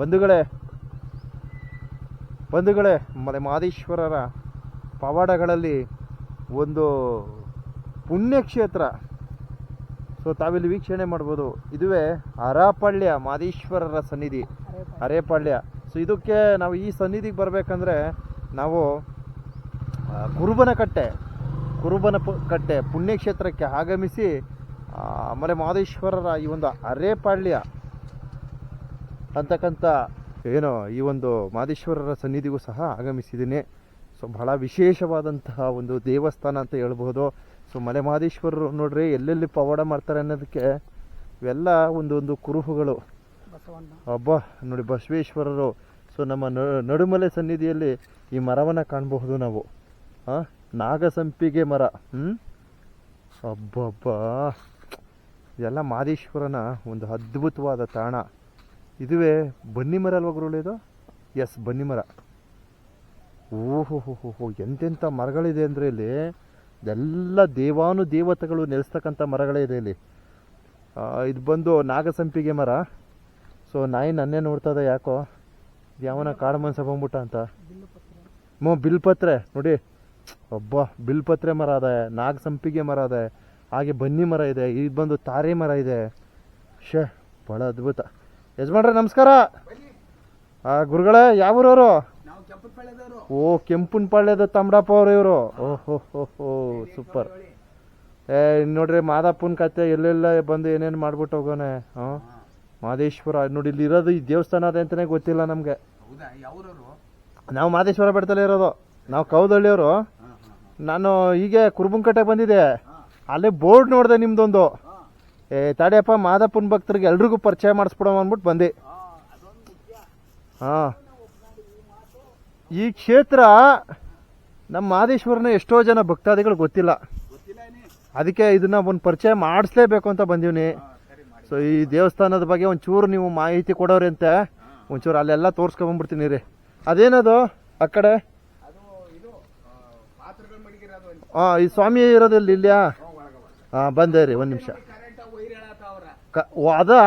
ಬಂಧುಗಳೇ ಬಂಧುಗಳೇ ಮಲೆ ಮಾದೇಶ್ವರರ ಪವಾಡಗಳಲ್ಲಿ ಒಂದು ಪುಣ್ಯಕ್ಷೇತ್ರ. ಸೊ ತಾವಿಲ್ಲಿ ವೀಕ್ಷಣೆ ಮಾಡ್ಬೋದು. ಇದುವೇ ಅರಾಪಳ್ಯ ಮಾದೇಶ್ವರರ ಸನ್ನಿಧಿ. ಅರೇಪಾಳ್ಯ ಸೊ ಇದಕ್ಕೆ ನಾವು ಈ ಸನ್ನಿಧಿಗೆ ಬರಬೇಕಂದ್ರೆ ನಾವು ಕುರುಬನ ಕಟ್ಟೆ ಕುರುಬನ ಕಟ್ಟೆ ಪುಣ್ಯಕ್ಷೇತ್ರಕ್ಕೆ ಆಗಮಿಸಿ ಮಲೆ ಮಾದೇಶ್ವರರ ಈ ಒಂದು ಅರೇಪಾಳ್ಯ ಅಂತಕ್ಕಂಥ ಏನೋ ಈ ಒಂದು ಮಾದೇಶ್ವರರ ಸನ್ನಿಧಿಗೂ ಸಹ ಆಗಮಿಸಿದ್ದೀನಿ. ಸೊ ಬಹಳ ವಿಶೇಷವಾದಂತಹ ಒಂದು ದೇವಸ್ಥಾನ ಅಂತ ಹೇಳ್ಬೋದು. ಸೊ ಮಲೆ ಮಹದೇಶ್ವರರು ನೋಡ್ರಿ ಎಲ್ಲೆಲ್ಲಿ ಪವಾಡ ಮಾಡ್ತಾರೆ ಅನ್ನೋದಕ್ಕೆ ಇವೆಲ್ಲ ಒಂದೊಂದು ಕುರುಹುಗಳು. ಅಬ್ಬಾ ನೋಡಿ ಬಸವೇಶ್ವರರು. ಸೊ ನಮ್ಮ ನ- ನಡುಮಲೆ ಸನ್ನಿಧಿಯಲ್ಲಿ ಈ ಮರವನ್ನು ಕಾಣಬಹುದು ನಾವು. ಆ, ನಾಗಸಂಪಿಗೆ ಮರ ಹ್ಞೂ ಅಬ್ಬಬ್ಬಾ. ಇದೆಲ್ಲ ಮಾದೇಶ್ವರನ ಒಂದು ಅದ್ಭುತವಾದ ತಾಣ. ಇದುವೇ ಬನ್ನಿ ಮರ ಅಲ್ವಾ ಗುರುಳಿದು ಎಸ್ ಬನ್ನಿ ಮರ. ಓಹೋ ಹೋ ಹೋ ಎಂತೆಂಥ ಮರಗಳಿದೆ ಅಂದರೆ ಇಲ್ಲಿ? ಎಲ್ಲ ದೇವಾನು ದೇವತೆಗಳು ನೆಲೆಸ್ತಕ್ಕಂಥ ಮರಗಳೇ ಇದೆ ಇಲ್ಲಿ. ಇದು ಬಂದು ನಾಗಸಂಪಿಗೆ ಮರ. ಸೊ ನಾಯಿ ನನ್ನೇ ನೋಡ್ತಾ ಇದೆ, ಯಾಕೋ? ಯಾವನ ಕಾಡು ಮನಸ ಬಂದ್ಬಿಟ್ಟ ಅಂತ. ಮೋ, ಬಿಲ್ಪತ್ರೆ, ನೋಡಿ. ಒಬ್ಬ ಬಿಲ್ಪತ್ರೆ ಮರ ಅದೆ ನಾಗಸಂಪಿಗೆ ಮರ ಅದೆ ಹಾಗೆ ಬನ್ನಿ ಮರ ಇದೆ, ಇದು ಬಂದು ತಾರೆ ಮರ ಇದೆ. ಶೇ ಭಾಳ ಅದ್ಭುತ. ಯಜಮಾನ್ರೆ, ನಮಸ್ಕಾರ. ಗುರುಗಳೇ, ಯಾವೂರವರು? ಓ ಕೆಂಪುನ ಪಾಳ್ಯದ ತಮ್ಮಡಪ್ಪ ಅವ್ರು ಇವರು. ಓಹೋ ಸೂಪರ್. ಏ ನೋಡ್ರಿ ಮಾದಪ್ಪನ ಕತೆ ಎಲ್ಲೆಲ್ಲ ಬಂದು ಏನೇನು ಮಾಡ್ಬಿಟ್ಟು ಹೋಗೋನೆ ಹಾಂ ಮಾದೇಶ್ವರ, ನೋಡಿ, ಇಲ್ಲಿ ಇರೋದು ಈ ದೇವಸ್ಥಾನ ಅದೇ ಅಂತಲೇ ಗೊತ್ತಿಲ್ಲ ನಮಗೆ. ನಾವು ಮಾದೇಶ್ವರ ಬೆಟ್ಟದಲ್ಲಿ ಇರೋದು. ನಾವು ಕೌದಳ್ಳಿಯವರು. ನಾನು ಹೀಗೆ ಕುರುಬಂಕಟ್ಟೆ ಬಂದಿದೆ ಅಲ್ಲೇ ಬೋರ್ಡ್ ನೋಡಿದೆ ನಿಮ್ದೊಂದು. ಏ, ತಾಡಿಯಪ್ಪ, ಮಾದಪ್ಪನ ಭಕ್ತರಿಗೆ ಎಲ್ರಿಗೂ ಪರಿಚಯ ಮಾಡಿಸ್ಬಿಡೋ ಅಂದ್ಬಿಟ್ಟು ಬಂದೆ. ಹಾಂ. ಈ ಕ್ಷೇತ್ರ ನಮ್ಮ ಮಾದೇಶ್ವರನ ಎಷ್ಟೋ ಜನ ಭಕ್ತಾದಿಗಳು ಗೊತ್ತಿಲ್ಲ. ಅದಕ್ಕೆ ಇದನ್ನ ಒಂದು ಪರಿಚಯ ಮಾಡಿಸ್ಲೇಬೇಕು ಅಂತ ಬಂದೀವಿ ಸೊ ಈ ದೇವಸ್ಥಾನದ ಬಗ್ಗೆ ಒಂಚೂರು ನೀವು ಮಾಹಿತಿ ಕೊಡೋರಿ ಅಂತ ಒಂಚೂರು ಅಲ್ಲೆಲ್ಲ ತೋರಿಸ್ಕೊಂಬಂದ್ಬಿಡ್ತೀನಿ ರೀ. ಅದೇನದು? ಆ ಕಡೆ? ಹಾಂ ಈ ಸ್ವಾಮಿ ಇರೋದಿಲ್ಲ ಇಲ್ಲಿಯಾ ಹಾಂ, ಬಂದೆ ರೀ, ಒಂದು ನಿಮಿಷ. ಓ, ಅದಾ?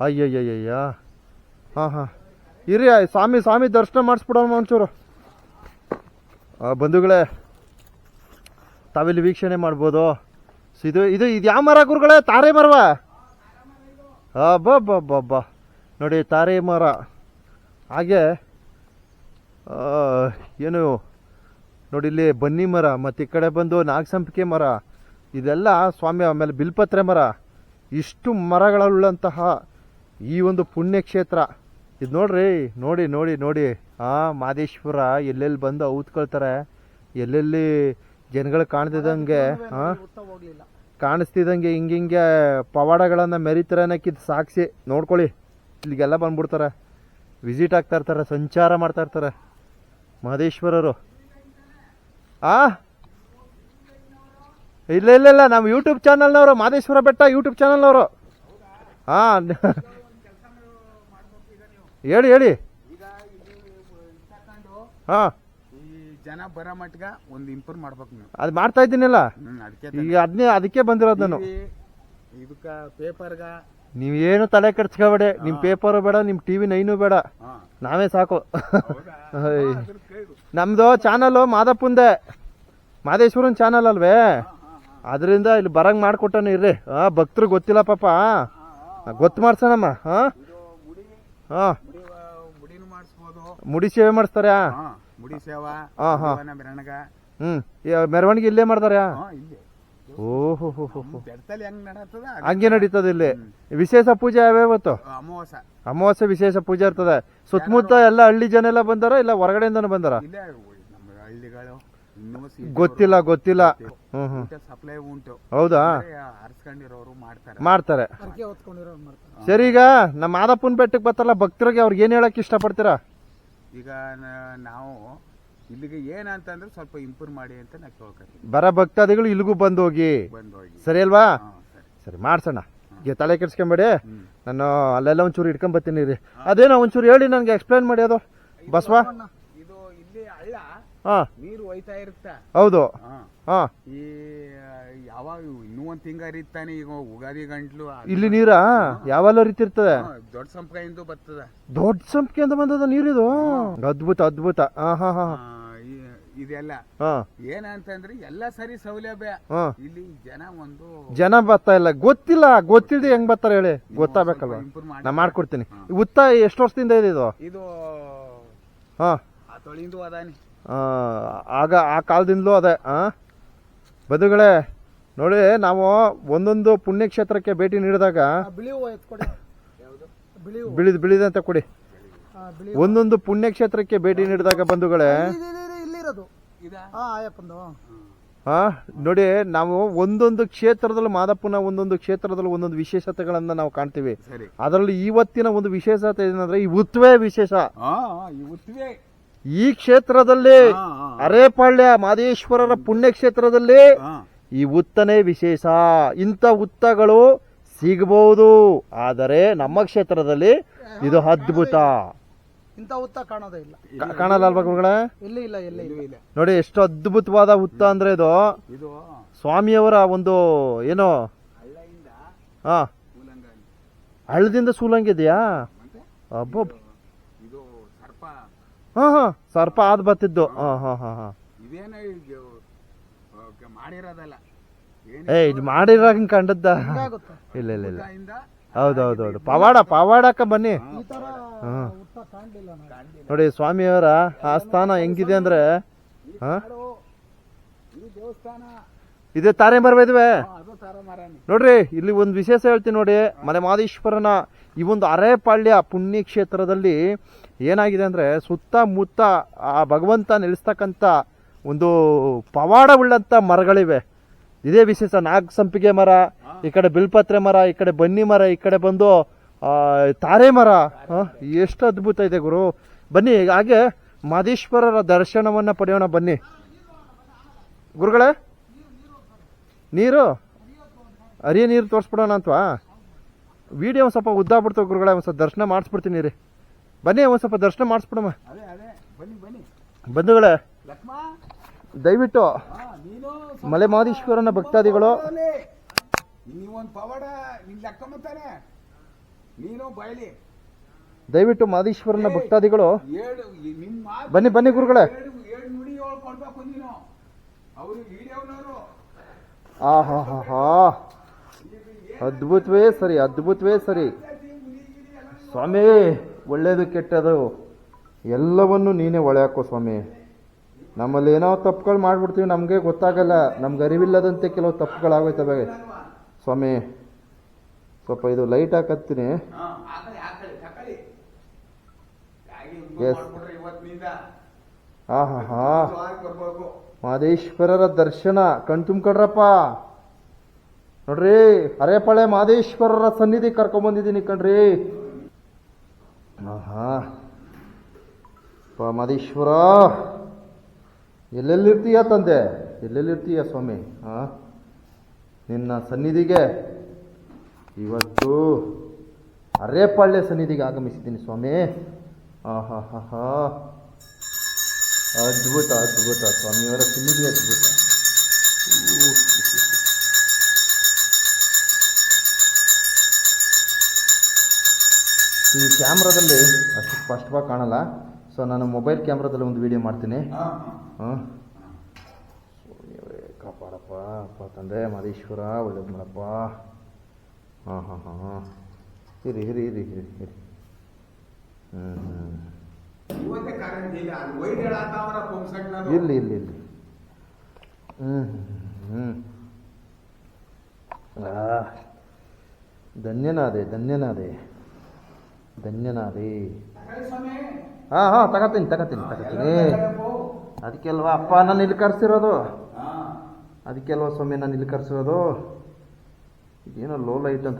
ಅಯ್ಯಯ್ಯಯ್ಯ ಹಾಂ ಹಾಂ. ಇರಿ ಸ್ವಾಮಿ ಸ್ವಾಮಿ ದರ್ಶನ ಮಾಡಿಸ್ಬಿಡೋಣ ಒಂಚೂರು ಬಂಧುಗಳೇ ತಾವಿಲ್ಲಿ ವೀಕ್ಷಣೆ ಮಾಡ್ಬೋದು. ಸೊ ಇದು ಇದು ಇದು ಯಾವ ಮರ ಗುರುಗಳೇ? ತಾರೆ ಮರವಾ? ಅಬ್ಬಬ್ಬಬ್ಬಬ್ಬ ನೋಡಿ ತಾರೆ ಮರ. ಹಾಗೆ ಆ, ಏನು ನೋಡಿ ಇಲ್ಲಿ ಬನ್ನಿ ಮರ ಮತ್ತು ಈ ಕಡೆ ಬಂದು ನಾಗಸಂಪಿಗೆ ಮರ. ಇದೆಲ್ಲ ಸ್ವಾಮಿ, ಆಮೇಲೆ ಬಿಲ್ಪತ್ರೆ ಮರ. ಇಷ್ಟು ಮರಗಳುಳ್ಳಂತಹ ಈ ಒಂದು ಪುಣ್ಯಕ್ಷೇತ್ರ. ಇದು ನೋಡ್ರಿ, ನೋಡಿ ನೋಡಿ ನೋಡಿ. ಆ ಮಾದೇಶ್ವರ ಎಲ್ಲೆಲ್ಲಿ ಬಂದು ಔತ್ಕೊಳ್ತಾರೆ? ಎಲ್ಲೆಲ್ಲಿ ಜನಗಳು ಕಾಣ್ತಿದ್ದಂಗೆ ಹಾಂ ಕಾಣಿಸ್ತಿದ್ದಂಗೆ ಕಾಣಿಸ್ತಿದ್ದಂಗೆ ಹಿಂಗಿಂಗೆ ಪವಾಡಗಳನ್ನು ಮೆರಿತಾರೆ ಅನ್ನೋಕ್ಕಿದ್ದು ಸಾಕ್ಷಿ. ನೋಡ್ಕೊಳ್ಳಿ, ಇಲ್ಲಿಗೆಲ್ಲ ಬಂದ್ಬಿಡ್ತಾರೆ. ವಿಸಿಟ್ ಆಗ್ತಾ ಇರ್ತಾರೆ, ಸಂಚಾರ ಮಾಡ್ತಾ ಇರ್ತಾರೆ ಮಹದೇಶ್ವರರು ಆ? ಇಲ್ಲ ಇಲ್ಲ ಇಲ್ಲ ನಮ್ಮ ಯೂಟ್ಯೂಬ್ ಚಾನಲ್ನವರು ಮಾದೇಶ್ವರ ಬೆಟ್ಟ ಯೂಟ್ಯೂಬ್ ಚಾನಲ್ನವರು ಹಾಂ ಹೇಳಿ ಹೇಳಿ. ಹಾಂ. ಜನ ಬರೋ ಒಂದು ಇಂಪ್ರೂವ್ ಮಾಡ್ಬೇಕು ನೀವು. ಅದು ಮಾಡ್ತಾ ಇದ್ದೀನಿಲ್ಲ. ಈಗ ಅದನ್ನೇ ಅದಕ್ಕೆ ಬಂದಿರೋದು ನಾನು. ಇದಕ್ಕ ಪೇಪರ್ಗ ನೀವೇನು ತಲೆ ಕೆಡ್ಸ್ಕೊಬೇಡಿ ನಿಮ್ಮ ಪೇಪರು ಬೇಡ ನಿಮ್ಮ ಟಿ ವಿ ನೈನು ಬೇಡ. ನಾವೇ ಸಾಕು. ನಮ್ಮದು ಚಾನಲ್ ಮಾದಪ್ಪಂದೆ ಮಾದೇಶ್ವರನ್ ಚಾನಲ್ ಅಲ್ವೇ? ಅದರಿಂದ ಇಲ್ಲಿ ಬರಂಗ್ ಮಾಡ್ಕೊಟ್ಟನು ಇರ್ರಿ. ಹಾ ಭಕ್ತರು ಗೊತ್ತಿಲ್ಲ ಪಾಪ. ಗೊತ್ತು ಮಾಡ್ಸೋಣಮ್ಮ. ಹಾ? ಹಾ. ಮುಡಿ ಸೇವೆ ಮಾಡಿಸ್ತಾರೆ ಹಾ ಮುಡಿ ಸೇವಾ ಹಾ, ಹಾ. ಜೀವನ ಮೆರಣಗ ಮೆರವಣಿಗೆ ಇಲ್ಲೇ ಮಾಡ್ತಾರೆ ಓಹೋ ಹೋ ಹೋ ಹೆಂಗ್ ನಡೀತದ ಇಲ್ಲಿ. ವಿಶೇಷ ಪೂಜೆ ಯಾವ್ಯಾವತ್ತು ಇವತ್ತು? ಅಮಾವಾಸ್ಯೆ. ವಿಶೇಷ ಪೂಜೆ ಇರ್ತದೆ. ಸುತ್ತಮುತ್ತ ಎಲ್ಲ ಹಳ್ಳಿ ಜನ ಎಲ್ಲ ಬಂದಾರ ಇಲ್ಲ ಹೊರಗಡೆಯಿಂದನೂ ಬಂದಾರ? ಗೊತ್ತಿಲ್ಲ ಗೊತ್ತಿಲ್ಲ. ಹ್ಮ್ ಹ್ಮ್. ಸಪ್ಲೈ ಉಂಟು. ಹೌದಾ? ಹರ್ಸ್ಕೊಂಡಿರೋರು ಮಾಡ್ತಾರೆ. ಮಾಡ್ತಾರೆ. ಅರ್ಕೆ ಹೊತ್ಕೊಂಡಿರೋರು ಮಾಡ್ತಾರೆ. ಸರಿ ಈಗ ನಮ್ಮ ಮಾದಪ್ಪನ ಬೆಟ್ಟಕ್ಕೆ ಬರ್ತಾರಲ್ಲ ಭಕ್ತರಿಗೆ ಅವ್ರಿಗೆ ಏನ್ ಹೇಳಕ್ ಇಷ್ಟಪಡ್ತೀರಾ? ಈಗ ನಾವು ಇಲ್ಲಿಗೆ ಏನಂತಂದ್ರೆ ಸ್ವಲ್ಪ ಇಂಪ್ರೂವ್ ಮಾಡಿ ಅಂತ ನಾ ಕೇಳ್ಕೊತೀನಿ. ಬರ ಭಕ್ತಾದಿಗಳು ಇಲ್ಲಿಗೂ ಬಂದು ಹೋಗಿ ಬಂದು ಹೋಗಿ ಸರಿ ಅಲ್ವಾ? ಸರಿ. ಸರಿ ಮಾಡ್ಸೋಣ. ಈಗ ತಲೆ ಕೆಡ್ಸ್ಕೊಂಬೇಡಿ. ನಾನು ಅಲ್ಲೆಲ್ಲ ಒಂಚೂರು ಇಟ್ಕೊಂಡ್ ಬರ್ತೀನಿ ರೀ. ಅದೇನೋ ಒಂಚೂರು ಹೇಳಿ ನನಗೆ ಎಕ್ಸ್ಪ್ಲೈನ್ ಮಾಡಿ ಅದು. ಬಸವ? ಹಾ. ನೀರು ಹೋಯ್ತಾ ಇರುತ್ತ? ಹೌದು. ಹಾ. ಹಾ. ಈ ಯಾವಾಗ ಇನ್ನೂ ಒಂದ್ ತಿಂಗ ಹರಿತಾನೆ ಈಗ ಉಗಾದಿ ಗಂಟ್ಲು ಅದು- ಇಲ್ಲಿ ನೀರಾ? ಯಾವಲ್ಲ ಹರಿತಿರ್ತದೆ? ಹಾ, ದೊಡ್ಡ ಸಂಪ್ಕಾಯಿಂದ ಬರ್ತದ. ದೊಡ್ಡ ಸಂಪಿಗೆ ಅಂತ ಬಂದದ ನೀರಿದು? ಅದ್ಭುತ ಅದ್ಭುತ. ಹಾ ಹಾ ಹಾ ಆ, ಈ- ಇದೆಲ್ಲ. ಹಾ. ಏನಂತಂದ್ರೆ ಎಲ್ಲ ಸರಿ ಸೌಲಭ್ಯ. ಹಾ. ಇಲ್ಲಿ ಜನ ಒಂದು ಜನ ಬರ್ತಾ ಇಲ್ಲ. ಗೊತ್ತಿಲ್ಲ. ಗೊತ್ತಿದೆ ಹೆಂಗ್ ಬರ್ತಾರೆ ಹೇಳಿ? ಗೊತ್ತಾಗಬೇಕಲ್ವಾ? ಇಂಪ್ರೂವ್ ಮಾಡಿ ನಾ ಮಾಡ್ಕೊಡ್ತೀನಿ. ಉತ್ತ ಎಷ್ಟು ವರ್ಷದಿಂದ ಇದೆ ಇದು? ಇದು ಹಾ. ಆ ತೊಳಿಂದು ಅದಾನಿ. ಆಗ ಆ ಕಾಲದಿಂದಲೂ ಅದೇ ಬದುಗಳೇ ನೋಡಿ ನಾವು ಒಂದೊಂದು ಪುಣ್ಯಕ್ಷೇತ್ರಕ್ಕೆ ಭೇಟಿ ನೀಡಿದಾಗ ಬಿಳಿ ಬಿಳಿದ್ ಬಿಳಿದಂತ ಕೊಡಿ. ಒಂದೊಂದು ಪುಣ್ಯಕ್ಷೇತ್ರಕ್ಕೆ ಭೇಟಿ ನೀಡಿದಾಗ ಬಂಧುಗಳೇ. ಹಾ ನೋಡಿ ನಾವು ಒಂದೊಂದು ಕ್ಷೇತ್ರದಲ್ಲಿ ಮಾದಪ್ಪನ ಒಂದೊಂದು ಕ್ಷೇತ್ರದಲ್ಲಿ ಒಂದೊಂದು ವಿಶೇಷತೆಗಳನ್ನ ನಾವು ಕಾಣ್ತೀವಿ. ಅದರಲ್ಲಿ ಇವತ್ತಿನ ಒಂದು ವಿಶೇಷತೆ ಏನಂದ್ರೆ ಈ ಉತ್ವೇ ವಿಶೇಷ. ಈ ಕ್ಷೇತ್ರದಲ್ಲಿ. ಅರೇಪಾಳ್ಯ ಮಾದೇಶ್ವರರ ಪುಣ್ಯಕ್ಷೇತ್ರದಲ್ಲಿ ಈ ಉತ್ತನೇ ವಿಶೇಷ. ಇಂಥ ಉತ್ತಗಳು ಸಿಗಬಹುದು. ಆದರೆ ನಮ್ಮ ಕ್ಷೇತ್ರದಲ್ಲಿ ಇದು ಅದ್ಭುತ. ಇಂಥ ಉತ್ತ ಕಾಣೋದೇ ಇಲ್ಲ. ಕಾಣಲ್ಲ ಅಲ್ವಾ ಗುರುಗಳೇ? ಎಲ್ಲಿ ಇಲ್ಲ ಇಲ್ಲ ಇಲ್ಲ. ನೋಡಿ ಎಷ್ಟು ಅದ್ಭುತವಾದ ಉತ್ತ ಅಂದ್ರೆ ಇದು. ಇದು ಸ್ವಾಮಿಯವರ ಒಂದು ಏನು? ಹಳ್ಳದಿಂದ ಹಾ. ಹಳ್ಳದಿಂದ ಸೂಲಂಗಿದೆಯಾ ಅಬ್ಬಬ್ಬ. ಹಾ ಹಾ ಸರ್ಪ ಆದ್ ಬತ್ತಿದ್ದು ಹಾ ಹಾ ಹಾ ಹಾ. ಇದೇನ ಮಾಡಿರೋದಲ್ಲ? ಏ ಇದು ಮಾಡಿರಾಗ ಕಂಡದ್ದ? ಹಿಂಗಾಗುತ್ತೆ? ಇಲ್ಲ ಇಲ್ಲ ಇಲ್ಲ. ಇಂದ? ಹೌದೌದೌದು ಪವಾಡ ಪವಾಡಕ್ಕ ಬನ್ನಿ. ಈ ತರ ಹಾ. ಉತ್ತ ಕಾಣ್ಲಿಲ್ಲ ನಾನು. ನೋಡಿ ಸ್ವಾಮಿಯವರ ಸ್ಥಾನ ಹೆಂಗಿದೆ ಅಂದ್ರೆ ಹಾ? ಈ ದೇವಸ್ಥಾನ. ಇದೇ ತಾರೆ ಮರವೇ ಅದು ನೋಡ್ರಿ ಇಲ್ಲಿ ಒಂದು ವಿಶೇಷ ಹೇಳ್ತೀನಿ ನೋಡಿ ಮಲೆ ಮಾದೇಶ್ವರನ ಈ ಒಂದು ಅರೇಪಾಳ್ಯ ಪುಣ್ಯಕ್ಷೇತ್ರದಲ್ಲಿ ಏನಾಗಿದೆ ಅಂದರೆ ಸುತ್ತಮುತ್ತ ಆ ಭಗವಂತ ನೆಲೆಸ್ತಕ್ಕಂಥ ಒಂದು ಪವಾಡವುಳ್ಳಂಥ ಮರಗಳಿವೆ. ಇದೇ ವಿಶೇಷ ನಾಗ ಸಂಪಿಗೆ ಮರ, ಈ ಕಡೆ ಬಿಲ್ಪತ್ರೆ ಮರ, ಈ ಕಡೆ ಬನ್ನಿ ಮರ, ಈ ಕಡೆ ಬಂದು ತಾರೆ ಮರ. ಎಷ್ಟು ಅದ್ಭುತ ಇದೆ ಗುರು. ಬನ್ನಿ, ಹಾಗೆ ಮಾದೇಶ್ವರರ ದರ್ಶನವನ್ನು ಪಡೆಯೋಣ ಬನ್ನಿ. ಗುರುಗಳೇ, ನೀರು? ಅರಿಯ ನೀರು ತೋರಿಸ್ಬಿಡೋಣ ಅಂತವಾ? ವಿಡಿಯೋ ಸ್ವಲ್ಪ ಉದ್ದ ಗುರುಗಳೇ, ಒಂದು ಸ್ವಲ್ಪ ದರ್ಶನ ಮಾಡಿಸ್ಬಿಡ್ತೀನಿ ರೀ. ಬನ್ನಿ ಒಂದು ಸ್ವಲ್ಪ ದರ್ಶನ ಮಾಡಿಸ್ಬಿಡಮ್ಮ. ಬಂಧುಗಳೇ ದಯವಿಟ್ಟು ಮಲೆ ಮಹದೇಶ್ವರನ ಭಕ್ತಾದಿಗಳು. ದಯವಿಟ್ಟು ಮಾದೇಶ್ವರನ ಭಕ್ತಾದಿಗಳು. ಬನ್ನಿ ಬನ್ನಿ ಗುರುಗಳೇ. ಆ ಹಾ ಅದ್ಭುತವೇ ಸರಿ ಅದ್ಭುತವೇ ಸರಿ. ಸ್ವಾಮಿ ಒಳ್ಳೇದು ಕೆಟ್ಟದು, ಎಲ್ಲವನ್ನು ನೀನೇ ಒಳ್ಯಾಕೋ ಸ್ವಾಮಿ. ನಮ್ಮಲ್ಲಿ ಏನೋ ತಪ್ಪುಗಳು ಮಾಡಿಬಿಡ್ತೀವಿ, ನಮಗೆ ಗೊತ್ತಾಗಲ್ಲ, ನಮ್ಗೆ ಅರಿವಿಲ್ಲದಂತೆ ಕೆಲವು ತಪ್ಪುಗಳಾಗೋಯ್ತವೆ ಸ್ವಾಮಿ, ಸ್ವಲ್ಪ ಇದು ಲೈಟ್ ಹಾಕತ್ತೀನಿ. ಎಸ್ ಹಾ ಹಾ ಹಾ ಮಾದೇಶ್ವರರ ದರ್ಶನ, ಕಣ್ ತುಂಬ್ಕೊಡ್ರಪ್ಪ. ನೋಡ್ರಿ, ಅರೆಪಳೆ ಮಾದೇಶ್ವರರ ಸನ್ನಿಧಿ ಕರ್ಕೊಂಬಂದಿದ್ದೀನಿ ಕಣ್ರಿ. ಆಹಾ. ಪ ಮಾದೇಶ್ವರ ಎಲ್ಲೆಲ್ಲಿರ್ತೀಯ ತಂದೆ? ಎಲ್ಲೆಲ್ಲಿರ್ತೀಯ ಸ್ವಾಮಿ? ಹಾಂ ನಿನ್ನ ಸನ್ನಿಧಿಗೆ ಇವತ್ತು ಅರೇಪಾಳ್ಯ ಸನ್ನಿಧಿಗೆ ಆಗಮಿಸಿದ್ದೀನಿ ಸ್ವಾಮಿ. ಆಹಾ ಹಾ ಹಾ ಅದ್ಭುತ ಅದ್ಭುತ. ಸ್ವಾಮಿಯವರ ಸನ್ನಿಧಿ ಅದ್ಭುತ. ಈ ಕ್ಯಾಮ್ರಾದಲ್ಲಿ ಅಷ್ಟು ಸ್ಪಷ್ಟವಾಗಿ ಕಾಣಲ್ಲ. ಸೊ ನಾನು ಮೊಬೈಲ್ ಕ್ಯಾಮ್ರಾದಲ್ಲಿ ಒಂದು ವಿಡಿಯೋ ಮಾಡ್ತೀನಿ. ಹಾ, ಕಾಪಾಡಪ್ಪ ಅಪ್ಪ ತಂದೆ ಮಾದೇಶ್ವರ ಒಳ್ಳೇದು ಮಾಡಪ್ಪ ಹಾಂ ಹಾಂ ಹಾಂ ಹಾಂ. ಇರಿ ಇರಿ ಇರಿ ಇರಿ ಇರಿ. ಹ್ಞೂ ಹ್ಞೂ ಇಲ್ಲಿ ಕರೆಂಟ್ ಇಲ್ಲ ಹ್ಞೂ ಹ್ಞೂ ಧನ್ಯನಾದೆ ಧನ್ಯನಾದೆ. ಧನ್ಯನಾದೆ. ಹಾ ಹಾಂ ತಗೋತೀನಿ ತಗೋತೀನಿ ತಗೋತೀನಿ ಅದಕ್ಕೆಲ್ವಾ ಅಪ್ಪ ನಾನು ಇಲ್ಲಿ ಕರ್ಸಿರೋದು? ಅದಕ್ಕೆಲ್ವಾ ಸ್ವಾಮಿ ನಾನು ಇಲ್ಲಿ ಕರ್ಸಿರೋದು? ಇದೇನೋ ಲೋ ಲೈಟ್ ಅಂತ